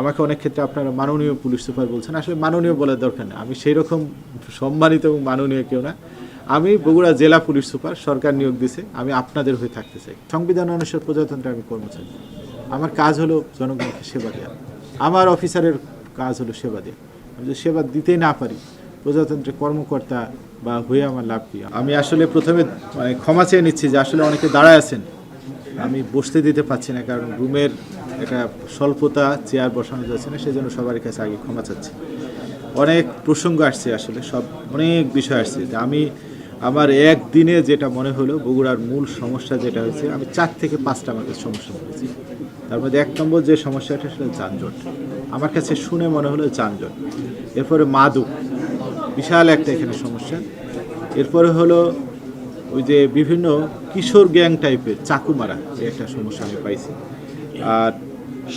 আমাকে অনেক ক্ষেত্রে আপনারা মাননীয় পুলিশ সুপার বলছেন, আসলে মাননীয় বলার দরকার নেই। আমি সেই রকম সম্মানিত এবং মাননীয় কেউ না। আমি বগুড়া জেলা পুলিশ সুপার, সরকার নিয়োগ দিছে, আমি আপনাদের হয়ে থাকতে চাই। সংবিধান অনুসারে প্রজাতন্ত্রে আমি কর্মচারী। আমার কাজ হলো জনগণকে সেবা দেওয়া আমার অফিসারের কাজ হলো সেবা দেওয়া আমি যদি সেবা দিতেই না পারি, প্রজাতন্ত্রের কর্মকর্তা বা হয়ে আমার লাভ কি? আমি আসলে প্রথমে মানে ক্ষমা চেয়ে নিচ্ছি যে আসলে অনেকে দাঁড়ায় আছেন। আমি বসতে দিতে পারছি না, কারণ রুমের একটা স্বল্পতা, চেয়ার বসানো যাচ্ছে না, সেজন্য সবার কাছে আগে ক্ষমা চাচ্ছি। অনেক প্রসঙ্গ আসছে আসলে, সব অনেক বিষয় আসছে। যে আমি আমার একদিনে যেটা মনে হলো, বগুড়ার মূল সমস্যা যেটা হয়েছে, আমি চার থেকে পাঁচটা আমার কাছে সমস্যা হয়েছে তার মধ্যে এক নম্বর যে সমস্যাটা সেটা যানজট। আমার কাছে শুনে মনে হলো যানজট। এরপরে মাদক, বিশাল একটা এখানে সমস্যা। এরপরে হলো ওই যে বিভিন্ন কিশোর গ্যাং টাইপের চাকু মারা, এই একটা সমস্যা আমি পাইছি। আর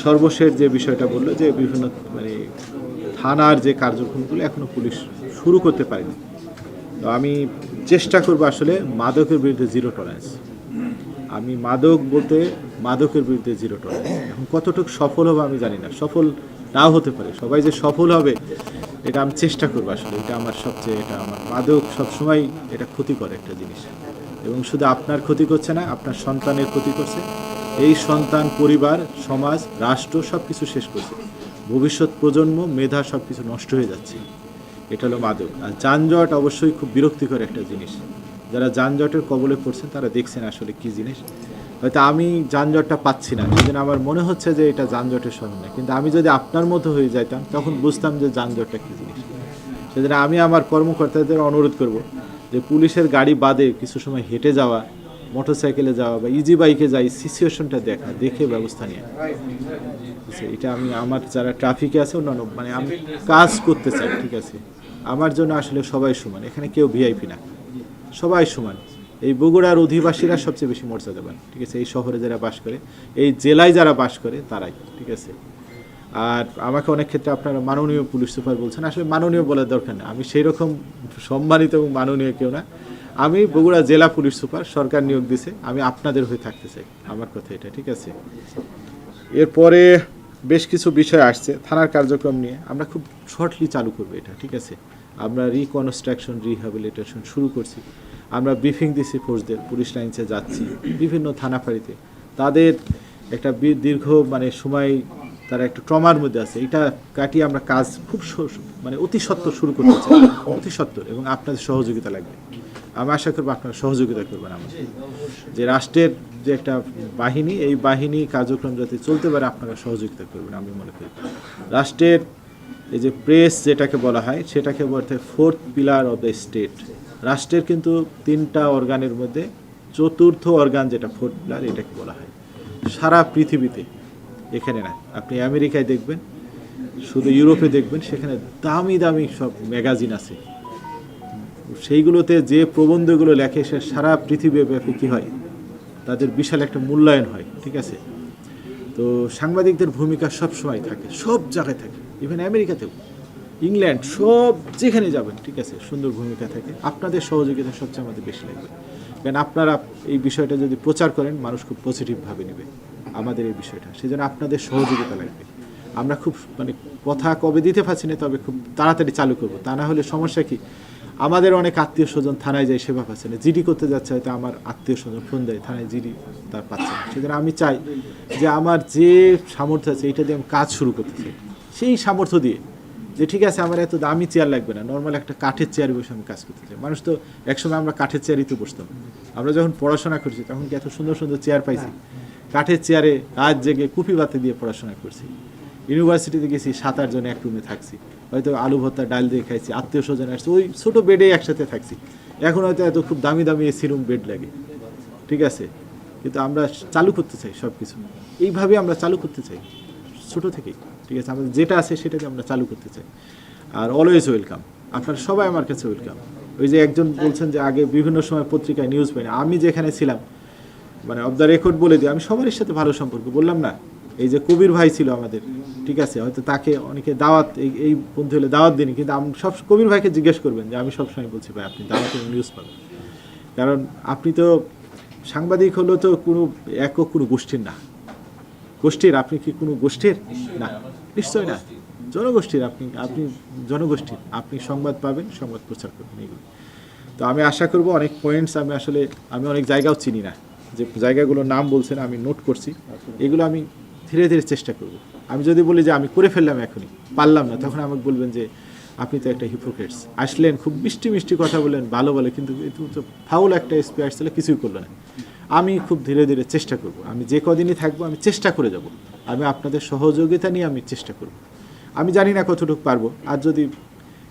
সর্বশেষ যে বিষয়টা বলল যে বিভিন্ন মানে থানার যে কার্যক্রমগুলো এখনও পুলিশ শুরু করতে পারেনি। তো আমি চেষ্টা করব আসলে মাদকের বিরুদ্ধে জিরো টলারেন্স। আমি মাদক বলতে মাদকের বিরুদ্ধে জিরো টলারেন্স। এখন কতটুকু সফল হবে আমি জানি না। সফল নাও হতে পারে। সবাই যে সফল হবে, এটা আমি চেষ্টা করব আসলে। এটা আমার সবচেয়ে, এটা আমার মাদক সবসময় এটা ক্ষতি করে একটা জিনিস। এবং শুধু আপনার ক্ষতি করছে না, আপনার সন্তানের ক্ষতি করছে। এই সন্তান, পরিবার, সমাজ, রাষ্ট্র সব কিছু শেষ করছে। ভবিষ্যৎ প্রজন্ম, মেধা সব কিছু নষ্ট হয়ে যাচ্ছে। এটা হলো মাদক আর যানজট অবশ্যই খুব বিরক্তিকর একটা জিনিস। যারা যানজটের কবলে পড়ছেন তারা দেখছেন আসলে কি জিনিস। হয়তো আমি যানজটটা পাচ্ছি না। সেদিন আমার মনে হচ্ছে যে এটা যানজটের সময় না। কিন্তু আমি যদি আপনার মতো হয়ে যাইতাম, তখন বুঝতাম যে যানজটটা কী জিনিস। সেদিন আমি আমার কর্মকর্তাদের অনুরোধ করব যে পুলিশের গাড়ি বাদে কিছু সময় হেঁটে যাওয়া মোটরসাইকেলে যাওয়া বা ইজি বাইকে যাই সিচুয়েশনটা দেখা, দেখে ব্যবস্থা নিয়ে। এটা আমি, আমার যারা ট্রাফিকে আছে, অন্যান্য মানে আমি কাজ করতে চাই, ঠিক আছে? আমার জন্য আসলে সবাই সমান, এখানে কেউ ভিআইপি না। সবাই সমান। এই বগুড়ার অধিবাসীরা সবচেয়ে বেশি মর্যাদাবান ঠিক আছে? এই শহরে যারা বাস করে, এই জেলায় যারা বাস করে, তারাই, ঠিক আছে? আর আমাকে অনেক ক্ষেত্রে আপনারা মাননীয় পুলিশ সুপার বলছেন, আসলে মাননীয় বলার দরকার নেই আমি সেই রকম সম্মানিত এবং মাননীয় কেউ না। আমি বগুড়া জেলা পুলিশ সুপার, সরকার নিয়োগ দিছে, আমি আপনাদের হয়ে থাকতে চাই, আমার কথা এটা, ঠিক আছে? এরপরে বেশ কিছু বিষয় আসছে, থানার কার্যক্রম নিয়ে, আমরা খুব শর্টলি চালু করব এটা, ঠিক আছে? আমরা রিকনস্ট্রাকশন রিহ্যাবিলিটেশন শুরু করছি, আমরা ব্রিফিং দিছি ফোর্সদের পুলিশ লাইন্সে যাচ্ছি, বিভিন্ন থানা ফাঁড়িতে। তাদের একটা দীর্ঘ মানে সময় তারা একটু ট্রমার মধ্যে আছে, এটা কাটিয়ে আমরা কাজ খুব মানে অতি সত্বর শুরু করতে চাই, অতি সত্বর এবং আপনাদের সহযোগিতা লাগবে। আমি আশা করব আপনারা সহযোগিতা করবেন আমাদের যে রাষ্ট্রের যে একটা বাহিনী, এই বাহিনী কার্যক্রম যাতে চলতে পারে, আপনারা সহযোগিতা করবেন আমি মনে করি। রাষ্ট্রের এই যে প্রেস যেটাকে বলা হয়, সেটাকে বলতে fourth pillar of the state রাষ্ট্রের কিন্তু তিনটা অর্গানের মধ্যে চতুর্থ অর্গান যেটা ফোর্থ পিলার এটাকে বলা হয়। সারা পৃথিবীতে এখানে না, আপনি আমেরিকায় দেখবেন, শুধু ইউরোপে দেখবেন, সেখানে দামি দামি সব ম্যাগাজিন আছে। সেইগুলোতে যে প্রবন্ধগুলো লেখে সে সারা পৃথিবীব্যাপী কী হয়? তাদের বিশাল একটা মূল্যায়ন হয়, ঠিক আছে? তো সাংবাদিকদের ভূমিকা সব সময় থাকে, সব জায়গায় থাকে ইভেন আমেরিকাতেও। ইংল্যান্ড, সব যেখানে যাবেন, ঠিক আছে? সুন্দর ভূমিকা থাকে। আপনাদের সহযোগিতা সবচেয়ে আমাদের বেশি লাগবে। কারণ আপনারা এই বিষয়টা যদি প্রচার করেন, মানুষ খুব পজিটিভভাবে নেবে আমাদের এই বিষয়টা। সেজন্য আপনাদের সহযোগিতা লাগবে। আমরা খুব মানে কথা কবে দিতে পারছি না, তবে খুব তাড়াতাড়ি চালু করব। তা না হলে সমস্যা কি? আমাদের অনেক আত্মীয় স্বজন থানায় যায় সেবা পাচ্ছে না। জিডি করতে যাচ্ছে হয়তো আমার আত্মীয় স্বজন, ফোন দেয়, থানায় জিডি তার পাচ্ছে না। সেজন্য আমি চাই যে আমার যে সামর্থ্য আছে এটা দিয়ে আমি কাজ শুরু করতে চাই। সেই সামর্থ্য দিয়ে যে ঠিক আছে আমার এত দামি চেয়ার লাগবে না নর্মাল একটা কাঠের চেয়ারে বসে আমি কাজ করতে চাই। মানুষ তো একসময় আমরা কাঠের চেয়ারই তো বসতাম। আমরা যখন পড়াশোনা করছি তখন কি এত সুন্দর সুন্দর চেয়ার পাইছি? কাঠের চেয়ারে রাত জেগে কুপি বাতি দিয়ে পড়াশোনা করছি। ইউনিভার্সিটিতে গেছি, সাত, আট জন এক রুমে থাকছি। হয়তো আলু ভর্তা, ডাল দিয়ে খাইছি, আত্মীয় স্বজন আসছে, ওই ছোটো বেডে একসাথে থাকছি। এখন হয়তো এত খুব দামি দামি এসি রুম বেড লাগে। ঠিক আছে? কিন্তু আমরা চালু করতে চাই সব কিছু এইভাবে আমরা চালু করতে চাই। ছোট থেকেই। ঠিক আছে? আমাদের যেটা আছে সেটাকে আমরা চালু করতে চাই। আর অলওয়েজ ওয়েলকাম আপনারা সবাই আমার কাছে ওয়েলকাম ওই যে একজন বলছেন যে আগে বিভিন্ন সময় পত্রিকায় নিউজ পাই আমি যেখানে ছিলাম মানে অফ দ্য রেকর্ড বলে দিই, আমি সবারই সাথে ভালো সম্পর্ক। বললাম না এই যে কবির ভাই ছিল আমাদের, ঠিক আছে? হয়তো তাকে অনেকে দাওয়াত, এই এই বন্ধু হলে দাওয়াত দিন, কিন্তু আমি, সব কবির ভাইকে জিজ্ঞেস করবেন যে আমি সবসময় বলছি, ভাই, আপনি দাওয়াতের নিউজ পাবেন। কারণ আপনি তো সাংবাদিক হলো তো কোনো একক কোনো গোষ্ঠীর না। গোষ্ঠীর, আপনি কি কোনো গোষ্ঠীর? না। নিশ্চয় না। জনগোষ্ঠীর আপনি আপনি জনগোষ্ঠীর। আপনি সংবাদ পাবেন, সংবাদ প্রচার করবেন এগুলো তো আমি আশা করব অনেক পয়েন্টস আমি আসলে, আমি অনেক জায়গাও চিনি না। যে জায়গাগুলোর নাম বলছেন আমি নোট করছি। এগুলো আমি ধীরে ধীরে চেষ্টা করব। আমি যদি বলি যে আমি করে ফেললাম এখনই, পারলাম না, তখন আমাকে বলবেন যে আপনি তো একটা হিপোক্রেটস আসলেন, খুব মিষ্টি মিষ্টি কথা বললেন, ভালো বলে, কিন্তু তো ফাউল একটা এসপি আসলে কিছুই করল না। আমি খুব ধীরে ধীরে চেষ্টা করব। আমি যে কদিনই থাকব, আমি চেষ্টা করে যাব। আমি আপনাদের সহযোগিতা নিয়ে আমি চেষ্টা করব। আমি জানি না কতটুকু পারব, আর যদি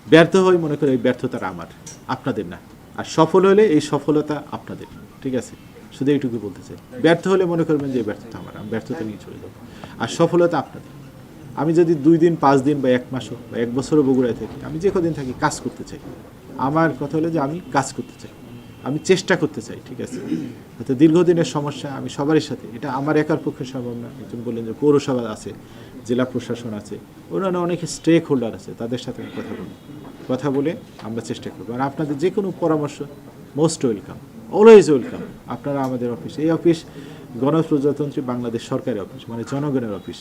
ব্যর্থ হই, মনে করি এই ব্যর্থতাটা আমার, আপনাদের না। আর সফল হলে এই সফলতা আপনাদের, ঠিক আছে? শুধু এইটুকু বলতে চাই। ব্যর্থ হলে মনে করবেন যে ব্যর্থতা আমার, আমি ব্যর্থতা নিয়ে চলে যাব। আর সফলতা আপনাদের। আমি যদি দুই দিন, পাঁচ দিন বা এক মাসও বা এক বছরও বগুড়ায় থাকি, আমি যে কদিন থাকি কাজ করতে চাই। আমার কথা হলো যে আমি কাজ করতে চাই। আমি চেষ্টা করতে চাই, ঠিক আছে? হয়তো দীর্ঘদিনের সমস্যা আমি সবারই সাথে, এটা আমার একার পক্ষে সম্ভব না। একজন বললেন যে পৌরসভা আছে, জেলা প্রশাসন আছে, অন্যান্য অনেক স্টেক হোল্ডার আছে, তাদের সাথে আমি কথা বলব। কথা বলে আমরা চেষ্টা করব। আর আপনাদের যে কোনো পরামর্শ, মোস্ট ওয়েলকাম। অলওয়েজ ওয়েলকাম আপনারা আমাদের অফিস এই অফিস গণপ্রজাতন্ত্রী বাংলাদেশ সরকারি অফিস মানে জনগণের অফিস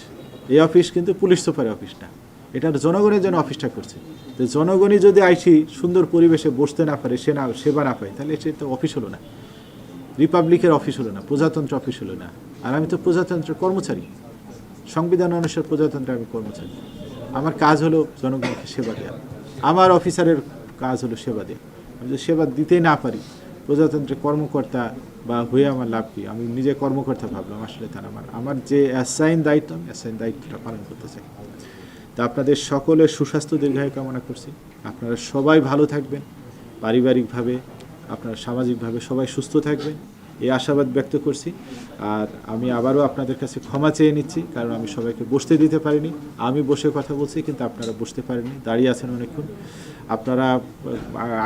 এই অফিস কিন্তু পুলিশ সুপারের অফিস না। এটা জনগণের জন্য অফিসটা করছে। তো জনগণই যদি আইসি সুন্দর পরিবেশে বসতে না পারে সে না সেবা না পায়, তাহলে সে তো অফিস হলো না। রিপাবলিকের অফিস হলো না, প্রজাতন্ত্র অফিস হলো না। আর আমি তো প্রজাতন্ত্রের কর্মচারী। সংবিধান অনুসারে প্রজাতন্ত্রের আমি কর্মচারী। আমার কাজ হলো জনগণকে সেবা দেওয়া আমার অফিসারের কাজ হলো সেবা দেওয়া আমি যদি সেবা দিতে না পারি প্রজাতন্ত্রের কর্মকর্তা বা হয়ে আমার লাভ কি? আমি নিজে কর্মকর্তা ভাবলাম, আসলে তার আমার আমার যে অ্যাসাইন দায়িত্ব, আমি অ্যাসাইন দায়িত্বটা পালন করতে চাই। তা আপনাদের সকলের সুস্বাস্থ্য, দীর্ঘায় কামনা করছি। আপনারা সবাই ভালো থাকবেন। পারিবারিকভাবে, আপনারা সামাজিকভাবে সবাই সুস্থ থাকবেন। এই আশাবাদ ব্যক্ত করছি। আর আমি আবারও আপনাদের কাছে ক্ষমা চেয়ে নিচ্ছি, কারণ আমি সবাইকে বসতে দিতে পারিনি। আমি বসে কথা বলছি, কিন্তু আপনারা বসতে পারেননি। দাঁড়িয়ে আছেন অনেকক্ষণ। আপনারা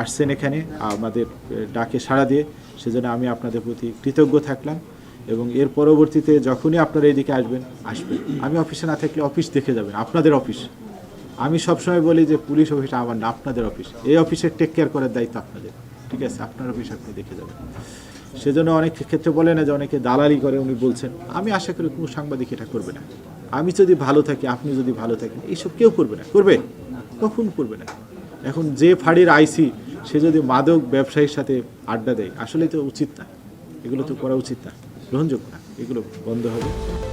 আসছেন এখানে, আমাদের ডাকে সাড়া দিয়ে। সেজন্য আমি আপনাদের প্রতি কৃতজ্ঞ থাকলাম এবং এর পরবর্তীতে যখনই আপনারা এদিকে আসবেন আসবেন। আমি অফিসে না থাকলে অফিস দেখে যাবেন, আপনাদের অফিস। আমি সবসময় বলি যে, পুলিশ অফিস আমার না, আপনাদের অফিস। এই অফিসের টেক কেয়ার করার দায়িত্ব আপনাদের। ঠিক আছে, আপনার অফিস আপনি দেখে যাবেন। সেজন্য অনেক ক্ষেত্রে বলে না যে অনেকে দালালি করে, উনি বলছেন, আমি আশা করি কোনো সাংবাদিক এটা করবে না। আমি যদি ভালো থাকি, আপনি যদি ভালো থাকেন, এইসব কেউ করবে না। করবে? কখন করবে না। এখন যে ফাড়ির আইসি, সে যদি মাদক ব্যবসায়ীর সাথে আড্ডা দেয় আসলে তো উচিত না। এগুলো তো করা উচিত না। গ্রহণযোগ্য না। এগুলো বন্ধ হবে।